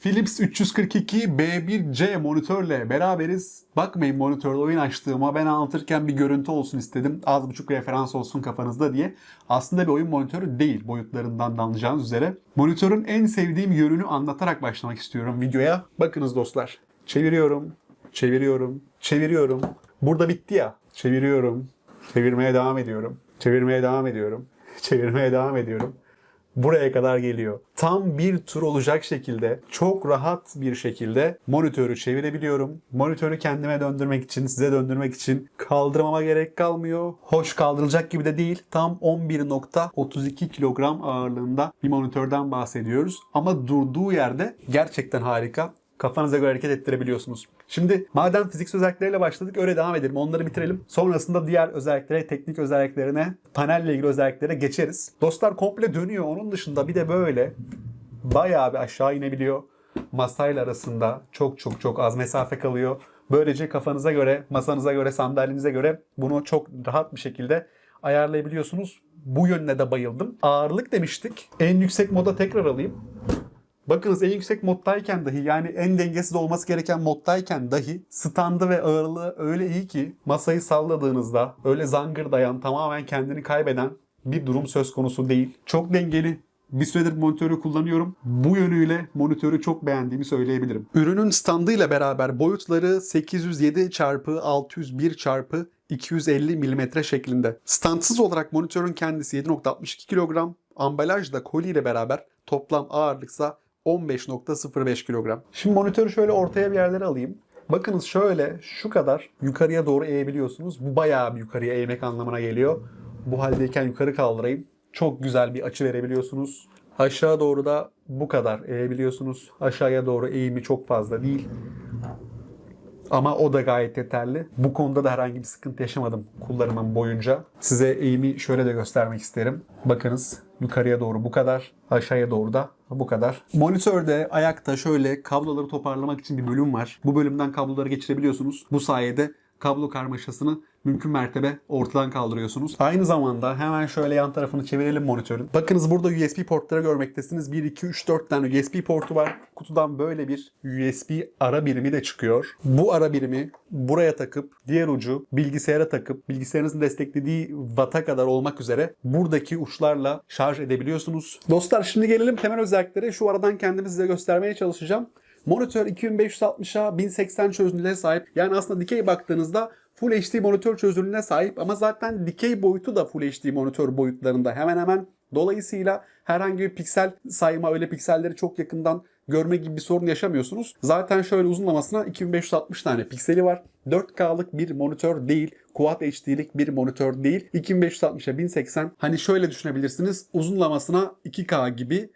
Philips 342 B1C monitörle beraberiz. Bakmayın monitörde oyun açtığıma ben anlatırken bir görüntü olsun istedim. Az buçuk referans olsun kafanızda diye. Aslında bir oyun monitörü değil boyutlarından da anlayacağınız üzere. Monitörün en sevdiğim yönünü anlatarak başlamak istiyorum videoya. Bakınız dostlar. Çeviriyorum, çeviriyorum, çeviriyorum. Burada bitti ya. Çeviriyorum, çevirmeye devam ediyorum. Çevirmeye devam ediyorum. Çevirmeye devam ediyorum buraya kadar geliyor. Tam bir tur olacak şekilde, çok rahat bir şekilde monitörü çevirebiliyorum. Monitörü kendime döndürmek için, size döndürmek için kaldırmama gerek kalmıyor. Hoş kaldırılacak gibi de değil. Tam 11.32 kilogram ağırlığında bir monitörden bahsediyoruz. Ama durduğu yerde gerçekten harika. Kafanıza göre hareket ettirebiliyorsunuz. Şimdi madem fiziksel özellikleriyle başladık öyle devam edelim. Onları bitirelim. Sonrasında diğer özelliklere, teknik özelliklerine, panelle ilgili özelliklere geçeriz. Dostlar komple dönüyor. Onun dışında bir de böyle bayağı bir aşağı inebiliyor. Masayla arasında çok çok çok az mesafe kalıyor. Böylece kafanıza göre, masanıza göre, sandalyenize göre bunu çok rahat bir şekilde ayarlayabiliyorsunuz. Bu yönüne de bayıldım. Ağırlık demiştik. En yüksek moda tekrar alayım. Bakınız en yüksek moddayken dahi yani en dengesiz olması gereken moddayken dahi standı ve ağırlığı öyle iyi ki masayı salladığınızda öyle zangırdayan tamamen kendini kaybeden bir durum söz konusu değil. Çok dengeli. Bir süredir monitörü kullanıyorum. Bu yönüyle monitörü çok beğendiğimi söyleyebilirim. Ürünün standıyla beraber boyutları 807 x 601 x 250 mm şeklinde. Standsız olarak monitörün kendisi 7.62 kilogram, ambalajda koli ile beraber toplam ağırlıksa 15.05 kilogram. Şimdi monitörü şöyle ortaya bir yerlere alayım. Bakınız şöyle şu kadar yukarıya doğru eğebiliyorsunuz. Bu bayağı bir yukarıya eğmek anlamına geliyor. Bu haldeyken yukarı kaldırayım. Çok güzel bir açı verebiliyorsunuz. Aşağı doğru da bu kadar eğebiliyorsunuz. Aşağıya doğru eğimi çok fazla değil. Ama o da gayet yeterli. Bu konuda da herhangi bir sıkıntı yaşamadım kullanımım boyunca. Size eğimi şöyle de göstermek isterim. Bakınız yukarıya doğru bu kadar, aşağıya doğru da bu kadar. Monitörde ayakta şöyle kabloları toparlamak için bir bölüm var. Bu bölümden kabloları geçirebiliyorsunuz. Bu sayede kablo karmaşasını mümkün mertebe ortadan kaldırıyorsunuz. Aynı zamanda hemen şöyle yan tarafını çevirelim monitörün. Bakınız burada USB portları görmektesiniz. 1, 2, 3, 4 tane USB portu var. Kutudan böyle bir USB ara birimi de çıkıyor. Bu ara birimi buraya takıp diğer ucu bilgisayara takıp bilgisayarınızın desteklediği watt'a kadar olmak üzere buradaki uçlarla şarj edebiliyorsunuz. Dostlar şimdi gelelim temel özelliklere. Şu aradan kendimi size göstermeye çalışacağım. Monitör 2560'a 1080 çözünürlüğe sahip. Yani aslında dikey baktığınızda Full HD monitör çözünürlüğüne sahip ama zaten dikey boyutu da Full HD monitör boyutlarında hemen hemen. Dolayısıyla herhangi bir piksel sayma öyle pikselleri çok yakından görme gibi bir sorun yaşamıyorsunuz. Zaten şöyle uzunlamasına 2560 tane pikseli var. 4K'lık bir monitör değil. Quad HD'lik bir monitör değil. 2560'a 1080. Hani şöyle düşünebilirsiniz. Uzunlamasına 2K gibi.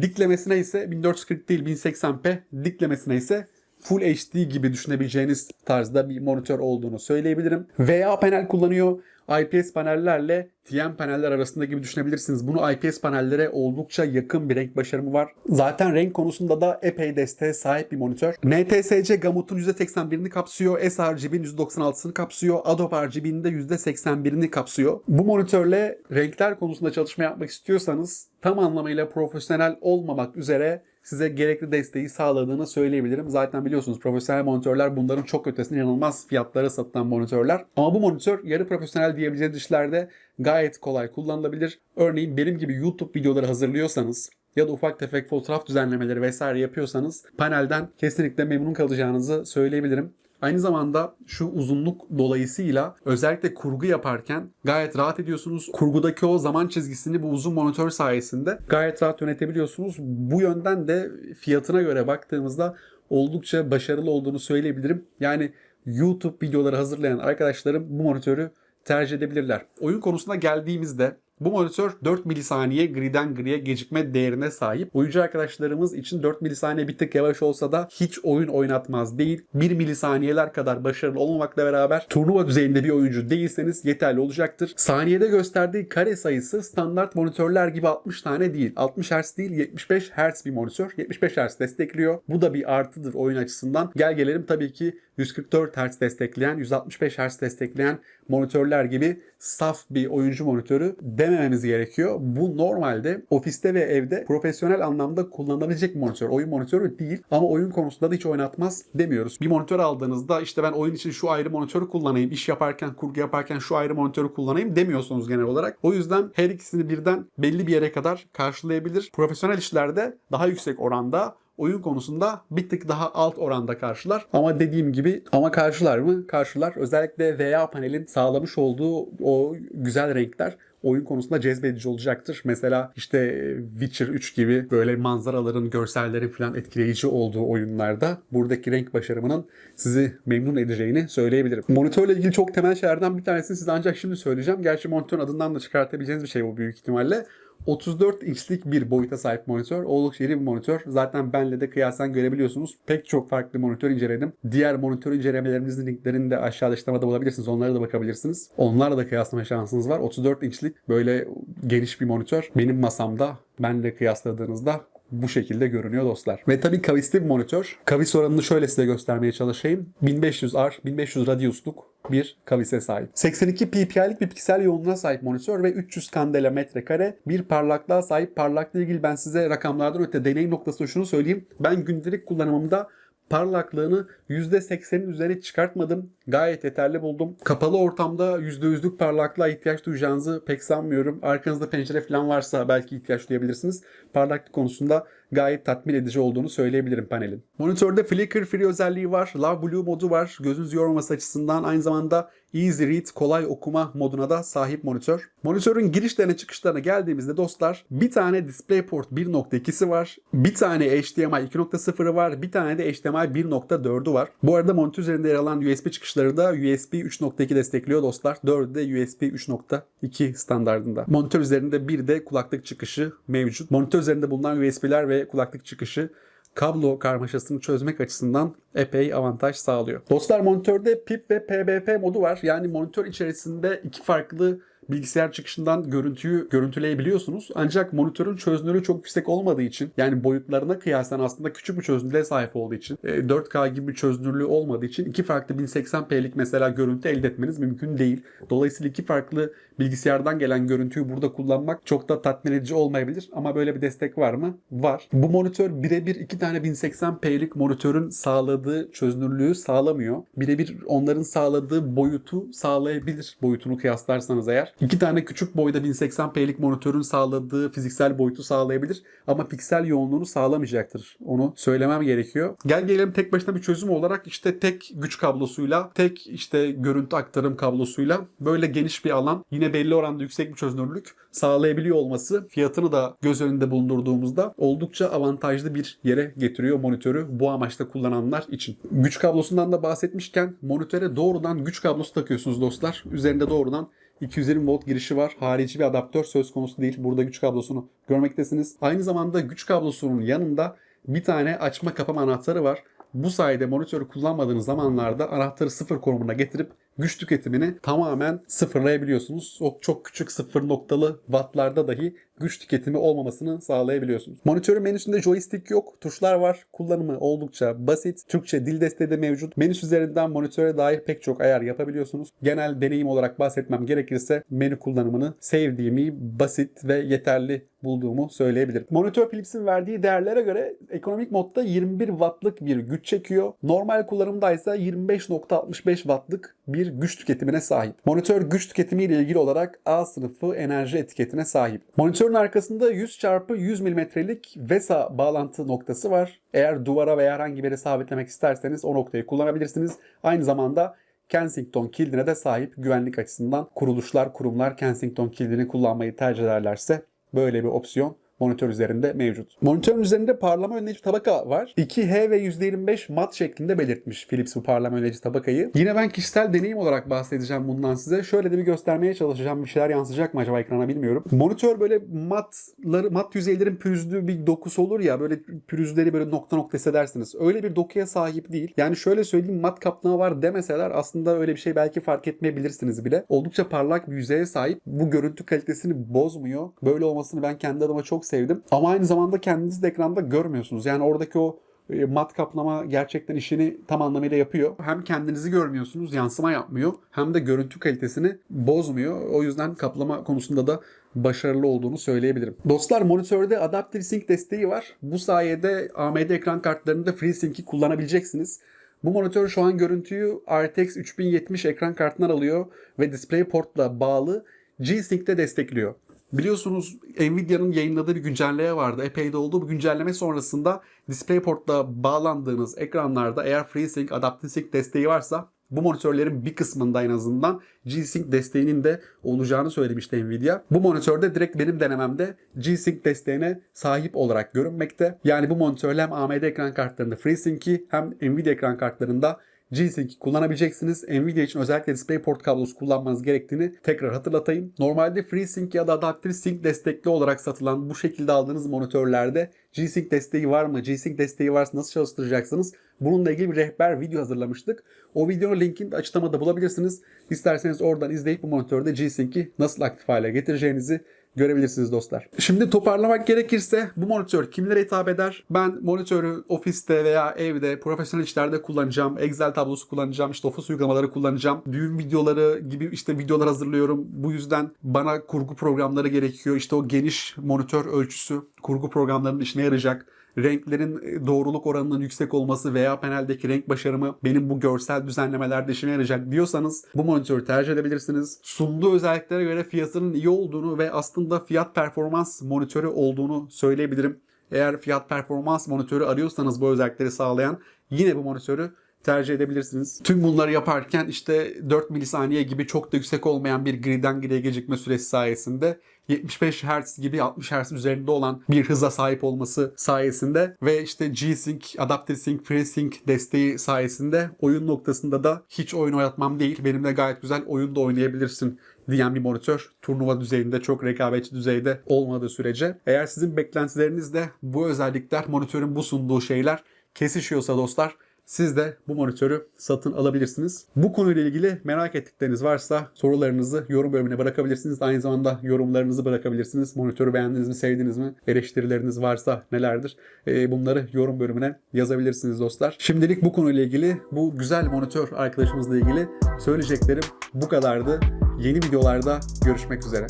Diklemesine ise 1440 değil 1080p. Diklemesine ise Full HD gibi düşünebileceğiniz tarzda bir monitör olduğunu söyleyebilirim. VA panel kullanıyor. IPS panellerle TN paneller arasında gibi düşünebilirsiniz. Bunu IPS panellere oldukça yakın bir renk başarımı var. Zaten renk konusunda da epey desteğe sahip bir monitör. NTSC Gamut'un %81'ini kapsıyor. sRGB'nin %96'sını kapsıyor. Adobe RGB'nin de %81'ini kapsıyor. Bu monitörle renkler konusunda çalışma yapmak istiyorsanız tam anlamıyla profesyonel olmamak üzere size gerekli desteği sağladığını söyleyebilirim. Zaten biliyorsunuz profesyonel monitörler bunların çok ötesinde inanılmaz fiyatlara satılan monitörler. Ama bu monitör yarı profesyonel diyebileceğiniz işlerde gayet kolay kullanılabilir. Örneğin benim gibi YouTube videoları hazırlıyorsanız ya da ufak tefek fotoğraf düzenlemeleri vesaire yapıyorsanız panelden kesinlikle memnun kalacağınızı söyleyebilirim. Aynı zamanda şu uzunluk dolayısıyla özellikle kurgu yaparken gayet rahat ediyorsunuz. Kurgudaki o zaman çizgisini bu uzun monitör sayesinde gayet rahat yönetebiliyorsunuz. Bu yönden de fiyatına göre baktığımızda oldukça başarılı olduğunu söyleyebilirim. Yani YouTube videoları hazırlayan arkadaşlarım bu monitörü tercih edebilirler. Oyun konusuna geldiğimizde bu monitör 4 milisaniye griden griye gecikme değerine sahip. Oyuncu arkadaşlarımız için 4 milisaniye bir tık yavaş olsa da hiç oyun oynatmaz değil. 1 milisaniyeler kadar başarılı olmamakla beraber turnuva düzeyinde bir oyuncu değilseniz yeterli olacaktır. Saniyede gösterdiği kare sayısı standart monitörler gibi 60 tane değil. 60 Hz değil 75 Hz bir monitör. 75 Hz destekliyor. Bu da bir artıdır oyun açısından. Gel gelelim tabii ki 144 Hz destekleyen, 165 Hz destekleyen monitörler gibi saf bir oyuncu monitörü demememiz gerekiyor. Bu normalde ofiste ve evde profesyonel anlamda kullanılabilecek bir monitör. Oyun monitörü değil ama oyun konusunda da hiç oynatmaz demiyoruz. Bir monitör aldığınızda işte ben oyun için şu ayrı monitörü kullanayım, iş yaparken, kurgu yaparken şu ayrı monitörü kullanayım demiyorsunuz genel olarak. O yüzden her ikisini birden belli bir yere kadar karşılayabilir. Profesyonel işlerde daha yüksek oranda oyun konusunda bir tık daha alt oranda karşılar. Ama dediğim gibi ama karşılar mı? Karşılar. Özellikle VA panelin sağlamış olduğu o güzel renkler oyun konusunda cezbedici olacaktır. Mesela işte Witcher 3 gibi böyle manzaraların, görsellerin falan etkileyici olduğu oyunlarda buradaki renk başarımının sizi memnun edeceğini söyleyebilirim. Monitörle ilgili çok temel şeylerden bir tanesini size ancak şimdi söyleyeceğim. Gerçi monitörün adından da çıkartabileceğiniz bir şey bu büyük ihtimalle. 34 inçlik bir boyuta sahip monitör. Oldukça iri bir monitör. Zaten benle de kıyasen görebiliyorsunuz. Pek çok farklı monitör inceledim. Diğer monitör incelemelerimizin linklerini de aşağıda açıklamada bulabilirsiniz. Onlara da bakabilirsiniz. Onlarla da kıyaslama şansınız var. 34 inçlik böyle geniş bir monitör. Benim masamda benle kıyasladığınızda bu şekilde görünüyor dostlar. Ve tabii kavisli bir monitör. Kavis oranını şöyle size göstermeye çalışayım. 1500R, 1500 radiusluk bir kavise sahip. 82 ppi'lik bir piksel yoğunluğuna sahip monitör ve 300 kandela metrekare bir parlaklığa sahip. Parlaklığı ilgili ben size rakamlardan öte deneyim noktasında şunu söyleyeyim. Ben gündelik kullanımımda parlaklığını %80'in üzerine çıkartmadım. Gayet yeterli buldum. Kapalı ortamda %100'lük parlaklığa ihtiyaç duyacağınızı pek sanmıyorum. Arkanızda pencere falan varsa belki ihtiyaç duyabilirsiniz. Parlaklık konusunda gayet tatmin edici olduğunu söyleyebilirim panelin. Monitörde flicker free özelliği var. Love Blue modu var. Gözünüzü yormaması açısından aynı zamanda Easy Read, kolay okuma moduna da sahip monitör. Monitörün girişlerine çıkışlarına geldiğimizde dostlar bir tane DisplayPort 1.2'si var. Bir tane HDMI 2.0'ı var. Bir tane de HDMI 1.4'ü var. Bu arada monitör üzerinde yer alan USB çıkışları da USB 3.2 destekliyor dostlar. 4'ü de USB 3.2 standartında. Monitör üzerinde bir de kulaklık çıkışı mevcut. Monitör üzerinde bulunan USB'ler ve kulaklık çıkışı kablo karmaşasını çözmek açısından epey avantaj sağlıyor. Dostlar monitörde PIP ve PBP modu var. Yani monitör içerisinde iki farklı bilgisayar çıkışından görüntüyü görüntüleyebiliyorsunuz. Ancak monitörün çözünürlüğü çok yüksek olmadığı için yani boyutlarına kıyasen aslında küçük bir çözünürlüğe sahip olduğu için 4K gibi bir çözünürlüğü olmadığı için iki farklı 1080p'lik mesela görüntü elde etmeniz mümkün değil. Dolayısıyla iki farklı bilgisayardan gelen görüntüyü burada kullanmak çok da tatmin edici olmayabilir ama böyle bir destek var mı? Var. Bu monitör birebir iki tane 1080p'lik monitörün sağladığı çözünürlüğü sağlamıyor. Birebir onların sağladığı boyutu sağlayabilir boyutunu kıyaslarsanız eğer. İki tane küçük boyda 1080p'lik monitörün sağladığı fiziksel boyutu sağlayabilir ama piksel yoğunluğunu sağlamayacaktır. Onu söylemem gerekiyor. Gel gelelim tek başına bir çözüm olarak işte tek güç kablosuyla, tek işte görüntü aktarım kablosuyla böyle geniş bir alan yine belli oranda yüksek bir çözünürlük sağlayabiliyor olması fiyatını da göz önünde bulundurduğumuzda oldukça avantajlı bir yere getiriyor monitörü bu amaçla kullananlar için. Güç kablosundan da bahsetmişken monitöre doğrudan güç kablosu takıyorsunuz dostlar. Üzerinde doğrudan 220 volt girişi var. Harici bir adaptör söz konusu değil. Burada güç kablosunu görmektesiniz. Aynı zamanda güç kablosunun yanında bir tane açma kapama anahtarı var. Bu sayede monitörü kullanmadığınız zamanlarda anahtarı sıfır konumuna getirip güç tüketimini tamamen sıfırlayabiliyorsunuz. O çok küçük sıfır noktalı wattlarda dahi güç tüketimi olmamasını sağlayabiliyorsunuz. Monitörün menüsünde joystick yok, tuşlar var. Kullanımı oldukça basit. Türkçe dil desteği de mevcut. Menüs üzerinden monitöre dair pek çok ayar yapabiliyorsunuz. Genel deneyim olarak bahsetmem gerekirse menü kullanımını sevdiğimi, basit ve yeterli bulduğumu söyleyebilirim. Monitör Philips'in verdiği değerlere göre ekonomik modda 21 wattlık bir güç çekiyor. Normal kullanımda ise 25.65 wattlık bir güç tüketimine sahip. Monitör güç tüketimi ile ilgili olarak A sınıfı enerji etiketine sahip. Monitörün arkasında 100 x 100 mm'lik VESA bağlantı noktası var. Eğer duvara veya herhangi bir yere sabitlemek isterseniz o noktayı kullanabilirsiniz. Aynı zamanda Kensington kilidine de sahip güvenlik açısından kuruluşlar, kurumlar Kensington kilidini kullanmayı tercih ederlerse böyle bir opsiyon monitör üzerinde mevcut. Monitörün üzerinde parlama önleyici tabaka var. 2H ve %25 mat şeklinde belirtmiş Philips bu parlama önleyici tabakayı. Yine ben kişisel deneyim olarak bahsedeceğim bundan size. Şöyle de bir göstermeye çalışacağım. Bir şeyler yansıyacak mı acaba ekrana bilmiyorum. Monitör böyle matları, mat yüzeylerin pürüzlü bir dokusu olur ya böyle pürüzleri böyle nokta nokta hissedersiniz. Öyle bir dokuya sahip değil. Yani şöyle söyleyeyim mat kaplağı var demeseler aslında öyle bir şey belki fark etmeyebilirsiniz bile. Oldukça parlak bir yüzeye sahip. Bu görüntü kalitesini bozmuyor. Böyle olmasını ben kendi adıma çok sevdim. Ama aynı zamanda kendiniz de ekranda görmüyorsunuz. Yani oradaki o E, mat kaplama gerçekten işini tam anlamıyla yapıyor. Hem kendinizi görmüyorsunuz, yansıma yapmıyor. Hem de görüntü kalitesini bozmuyor. O yüzden kaplama konusunda da başarılı olduğunu söyleyebilirim. Dostlar monitörde Adaptive Sync desteği var. Bu sayede AMD ekran kartlarında FreeSync'i kullanabileceksiniz. Bu monitör şu an görüntüyü RTX 3070 ekran kartından alıyor ve DisplayPort'la bağlı G-Sync'te destekliyor. Biliyorsunuz Nvidia'nın yayınladığı bir güncelleme vardı. Epey de oldu. Bu güncelleme sonrasında DisplayPort'la bağlandığınız ekranlarda eğer FreeSync, Adaptive Sync desteği varsa bu monitörlerin bir kısmında en azından G-Sync desteğinin de olacağını söylemişti Nvidia. Bu monitörde direkt benim denememde G-Sync desteğine sahip olarak görünmekte. Yani bu monitörle hem AMD ekran kartlarında FreeSync'i hem Nvidia ekran kartlarında G-Sync'i kullanabileceksiniz. Nvidia için özellikle DisplayPort kablosu kullanmanız gerektiğini tekrar hatırlatayım. Normalde FreeSync ya da Adaptive Sync destekli olarak satılan bu şekilde aldığınız monitörlerde G-Sync desteği var mı? G-Sync desteği varsa nasıl çalıştıracaksınız? Bununla ilgili bir rehber video hazırlamıştık. O videonun linkini açıklamada bulabilirsiniz. İsterseniz oradan izleyip bu monitörde G-Sync'i nasıl aktif hale getireceğinizi görebilirsiniz dostlar. Şimdi toparlamak gerekirse bu monitör kimlere hitap eder? Ben monitörü ofiste veya evde profesyonel işlerde kullanacağım. Excel tablosu kullanacağım. işte ofis uygulamaları kullanacağım. Düğün videoları gibi işte videolar hazırlıyorum. Bu yüzden bana kurgu programları gerekiyor. İşte o geniş monitör ölçüsü kurgu programlarının işine yarayacak renklerin doğruluk oranının yüksek olması veya paneldeki renk başarımı benim bu görsel düzenlemelerde işime yarayacak diyorsanız bu monitörü tercih edebilirsiniz. Sunduğu özelliklere göre fiyatının iyi olduğunu ve aslında fiyat performans monitörü olduğunu söyleyebilirim. Eğer fiyat performans monitörü arıyorsanız bu özellikleri sağlayan yine bu monitörü tercih edebilirsiniz. Tüm bunları yaparken işte 4 milisaniye gibi çok da yüksek olmayan bir griden grid'e gecikme süresi sayesinde 75 Hz gibi 60 Hz üzerinde olan bir hıza sahip olması sayesinde ve işte G-Sync, Adaptive Sync, FreeSync desteği sayesinde oyun noktasında da hiç oyun oynatmam değil. Benimle gayet güzel oyun da oynayabilirsin diyen bir monitör. Turnuva düzeyinde çok rekabetçi düzeyde olmadığı sürece. Eğer sizin beklentileriniz de bu özellikler, monitörün bu sunduğu şeyler kesişiyorsa dostlar siz de bu monitörü satın alabilirsiniz. Bu konuyla ilgili merak ettikleriniz varsa sorularınızı yorum bölümüne bırakabilirsiniz. Aynı zamanda yorumlarınızı bırakabilirsiniz. Monitörü beğendiniz mi, sevdiniz mi? Eleştirileriniz varsa nelerdir? Ee, bunları yorum bölümüne yazabilirsiniz dostlar. Şimdilik bu konuyla ilgili, bu güzel monitör arkadaşımızla ilgili söyleyeceklerim bu kadardı. Yeni videolarda görüşmek üzere.